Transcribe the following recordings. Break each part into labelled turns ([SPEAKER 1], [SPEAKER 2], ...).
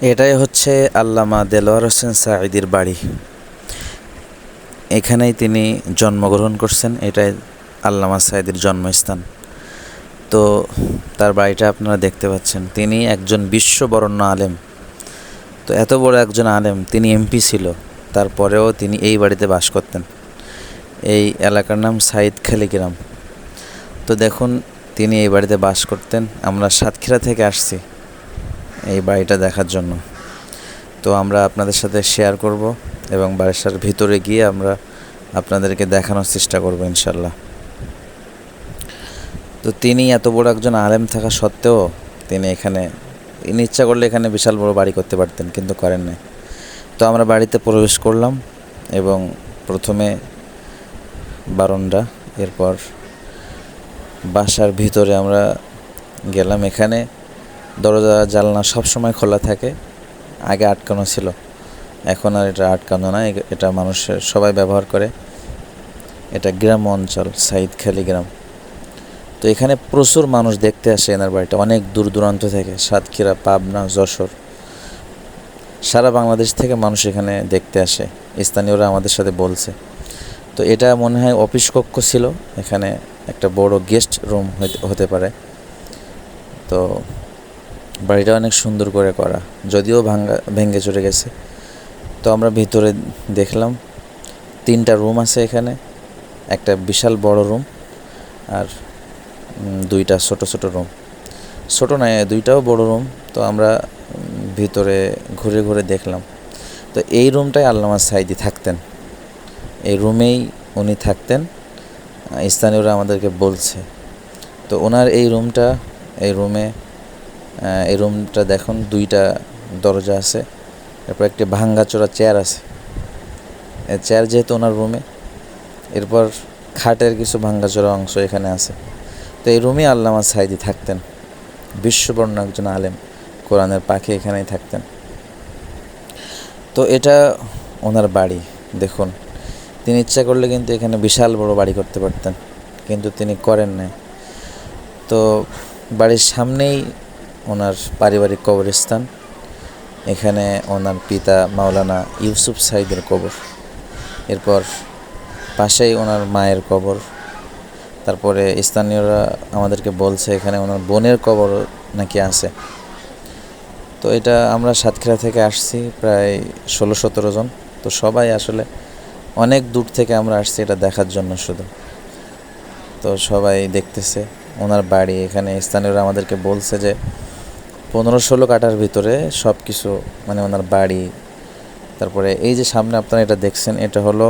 [SPEAKER 1] এটাই হচ্ছে আল্লামা দেলোয়ার হোসেন সাঈদির বাড়ি। এখানেই তিনি জন্মগ্রহণ করছেন, এটাই আল্লামা সাঈদির জন্মস্থান। তো তার বাড়িটা আপনারা দেখতে পাচ্ছেন, তিনি একজন বিশ্ববরণ্য আলেম। তো এত বড় একজন আলেম, তিনি এমপি ছিল, তারপরেও তিনি এই বাড়িতে বাস করতেন। এই এলাকার নাম সাইদখালি গ্রাম তো দেখুন, তিনি এই বাড়িতে বাস করতেন। আমরা সাতক্ষীরা থেকে আসছি। এই বাড়িটা দেখার জন্য। তো আমরা আপনাদের সাথে শেয়ার করব এবং বাসার ভিতরে গিয়ে আমরা আপনাদেরকে দেখানোর চেষ্টা করব ইনশাল্লাহ তো তিনি এত বড় একজন আলেম থাকা সত্ত্বেও তিনি এখানে, তিনি ইচ্ছা করলে এখানে বিশাল বড় বাড়ি করতে পারতেন, কিন্তু করেন নাই। তো আমরা বাড়িতে প্রবেশ করলাম এবং প্রথমে বারন্ডা এরপর বাসার ভিতরে আমরা গেলাম। এখানে দরজা জানলা সব সময় খোলা থাকে। আগে আটকানো ছিল। এখন আর এটা আটকানো না। এটা মানুষের সবাই ব্যবহার করে। এটা গ্রাম অঞ্চল সাইদখালি গ্রাম। তো এখানে প্রচুর মানুষ দেখতে আসে এনার বাড়িটা অনেক দূর দূরান্ত থেকে। সাতক্ষীরা, পাবনা, যশোর। সারা বাংলাদেশ থেকে মানুষ এখানে দেখতে আসে। স্থানীয়রা আমাদের সাথে বলছে। তো এটা মনে হয় অফিস কক্ষ ছিল। এখানে একটা বড় গেস্ট রুম হতে পারে। তো বাড়িটা অনেক সুন্দর করে করা, যদিও ভাঙ্গা, ভেঙে চড়ে গেছে। তো আমরা ভিতরে দেখলাম, তিনটা রুম আছে এখানে, একটা বিশাল বড় রুম আর দুইটা ছোট ছোট রুম। ছোট নয়, দুইটাও বড় রুম, তো আমরা ভিতরে ঘুরে ঘুরে দেখলাম। তো এই রুমটাই আল্লামা সাইদি থাকতেন। এই রুমেই উনি থাকতেন স্থানীয়রা আমাদেরকে বলছে। তো ওনার এই রুমটা, এই রুমে এই রুমটা দেখুন, দুইটা দরজা আছে, এরপর একটি ভাঙ্গাচোরা চেয়ার আছে। চেয়ার যেহেতু ওনার রুমে, এরপর খাটের কিছু ভাঙ্গাচোরা অংশ এখানে আছে। তো এই রুমে আল্লামা সাইদি থাকতেন, বিশ্ববর্ণ একজন আলেম, কোরআনের পাখি এখানেই থাকতেন। তো এটা ওনার বাড়ি, দেখুন। তিনি ইচ্ছা করলে কিন্তু এখানে বিশাল বড় বাড়ি করতে পারতেন, কিন্তু তিনি করেন নাই। তো বাড়ির সামনেই ওনার পারিবারিক কবরস্থান। এখানে ওনার পিতা মাওলানা ইউসুফ সাইদের কবর। এরপর পাশেই ওনার মায়ের কবর। তারপরে স্থানীয়রা আমাদেরকে বলছে, এখানে ওনার বোনের কবর নাকি আছে। তো এটা আমরা সাতক্ষীরা থেকে আসছি, প্রায় ষোলো সতেরো জন। তো সবাই আসলে অনেক দূর থেকে আমরা আসছি এটা দেখার জন্য শুধু। তো সবাই দেখতেছে, ওনার বাড়ি। এখানে স্থানীয়রা আমাদেরকে বলছে যে পনেরো ষোলো কাটার ভিতরে সব কিছু মানে ওনার বাড়ি, তারপরে এই যে সামনে আপনারা এটা দেখছেন, এটা হলো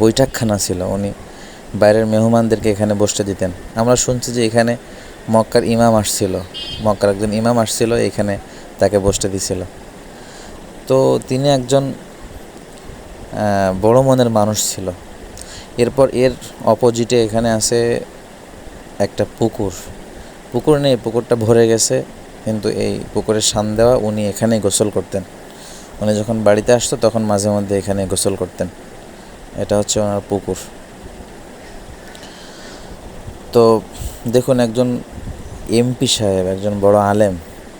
[SPEAKER 1] বৈঠকখানা ছিল। উনি বাইরের মেহমানদেরকে এখানে বসতে দিতেন। আমরা শুনছি যে এখানে মক্কার ইমাম আসছিল। মক্কার একজন ইমাম আসছিল, এখানে তাকে বসতে দিছিল। তো তিনি একজন বড় মনের মানুষ ছিল। এরপর এর অপোজিটে এখানে আছে একটা পুকুর। পুকুর নেই পুকুরটা ভরে গেছে। কিন্তু এই পুকুরের সান দেওয়া উনি এখানেই গোসল করতেন। উনি যখন বাড়িতে আসতো তখন মাঝে মধ্যে এখানে গোসল করতেন। এটা হচ্ছে ওনার পুকুর। তো দেখুন একজন এমপি সাহেব একজন বড় আলেম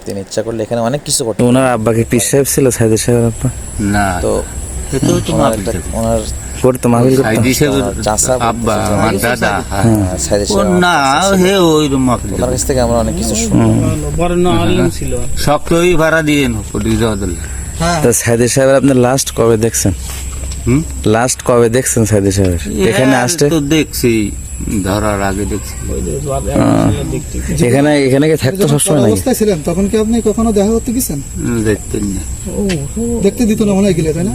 [SPEAKER 1] তিনি ইচ্ছা করলে এখানে অনেক কিছু করতেন
[SPEAKER 2] ওনার আব্বাকে পীর সাহেব ছিল সাহেবের আব্বা?
[SPEAKER 3] না।
[SPEAKER 1] তো
[SPEAKER 3] এটাও
[SPEAKER 1] ওনার একটা ওনার
[SPEAKER 3] আব্বা আমার দাদা। হ্যাঁ।
[SPEAKER 1] সাহেব
[SPEAKER 3] না হে ওই মাহফিল
[SPEAKER 1] কাছ থেকে আমরা অনেক কিছু শুনলাম
[SPEAKER 4] বড় আলিম ছিল।
[SPEAKER 3] শক্তই ভাড়া দিয়ে
[SPEAKER 2] তো সাইদের সাহেবের আপনি লাস্ট কবে দেখছেন? লাস্ট কবে দেখছেন সাইদের সাহেবের এখানে
[SPEAKER 3] হ্যাঁ,
[SPEAKER 2] আসতে?
[SPEAKER 3] তো দেখছি ধরার আগে দেখছি।
[SPEAKER 4] দেখতে
[SPEAKER 2] এখানে এখানে কি থাকতো সবসময় নাকি?
[SPEAKER 5] অবস্থায় ছিলেন তখন কি আপনি কখনো দেখা করতে গেছেন?
[SPEAKER 3] দেখতেন না।
[SPEAKER 5] দেখতে দিত না মনে হয় গেলে তাই না।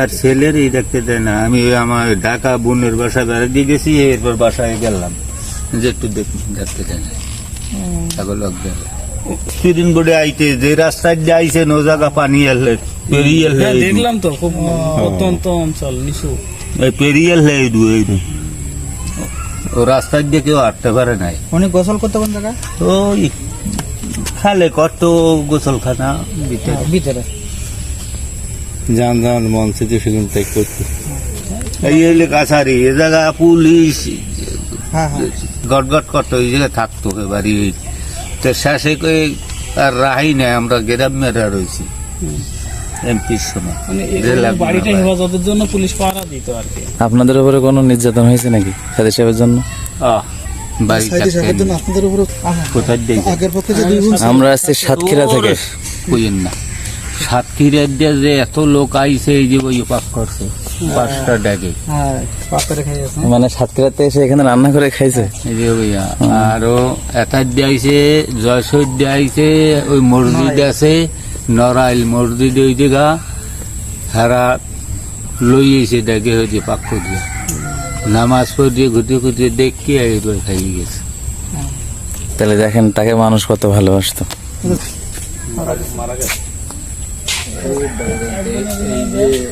[SPEAKER 3] আর ছেলেরই দেখতে দেয় না। আমি আমার ঢাকা বোনের বাসা বেড়াতে গেছি এরপর বাসায় গেলাম। যে একটু দেখতে দেয় না ছাগল বোর্ডে আইতে যে রাস্তায় দিয়ে আইছে নো জায়গা পানি এলে পেরিয়ে এলে
[SPEAKER 4] হ্যাঁ দেখলাম তো খুব অত্যন্ত অঞ্চল নিচু।
[SPEAKER 3] এই পেরিয়ে এলে এই দু। এই ও রাস্তায় দিয়ে কেউ হাঁটতে পারে নাই।
[SPEAKER 5] উনি গোসল করতে কোন জায়গায়
[SPEAKER 3] ওই খালে কত গোসলখানা ভিতরে।
[SPEAKER 5] ভিতরে।
[SPEAKER 2] যান যান মন থেকে সেদিন তাই করতো।
[SPEAKER 3] এই এলে কাছারি এ জায়গা পুলিশ।
[SPEAKER 5] হ্যাঁ হ্যাঁ।
[SPEAKER 3] গট গট করতো ওই জায়গায় থাকতো এবারই। তো শেষে কই আর রাহাই নাই আমরা গ্রামেরা রয়েছি। এমপির সময়।
[SPEAKER 4] মানে এই
[SPEAKER 3] জেলা
[SPEAKER 4] বাড়িটা হেফাজতের জন্য পুলিশ পাহারা দিত আর কি।
[SPEAKER 1] আপনাদের উপরে কোনো নির্যাতন হয়েছে নাকি সাথে সাহেবের জন্য?
[SPEAKER 3] আহ,
[SPEAKER 1] আমরা আসছি সাতক্ষীরা থেকে।
[SPEAKER 3] কইেন না। সাতক্ষীরা দিয়ে যে এত লোক আইছে এই যে ওই পাক করছে পাঁচটা ডাকে।
[SPEAKER 5] হ্যাঁ গেছে
[SPEAKER 1] মানে সাতক্ষীরাতে এসে এখানে রান্না করে খাইছে?
[SPEAKER 3] এই যে ওইয়া। আরও এটার দিয়ে আইছে জয়সর দিয়ে আইছে ওই মসজিদ আছে নরাইল মসজিদ ওই জায়গা। হারা লই এসে ডাকে হয়েছে পাক দিয়ে নামাজ পড়িয়ে ঘুরতে ঘুরতে দেখি এইবার খাই গেছে।
[SPEAKER 1] তাহলে দেখেন তাকে মানুষ কত ভালোবাসতো। Cuba, Nordeste,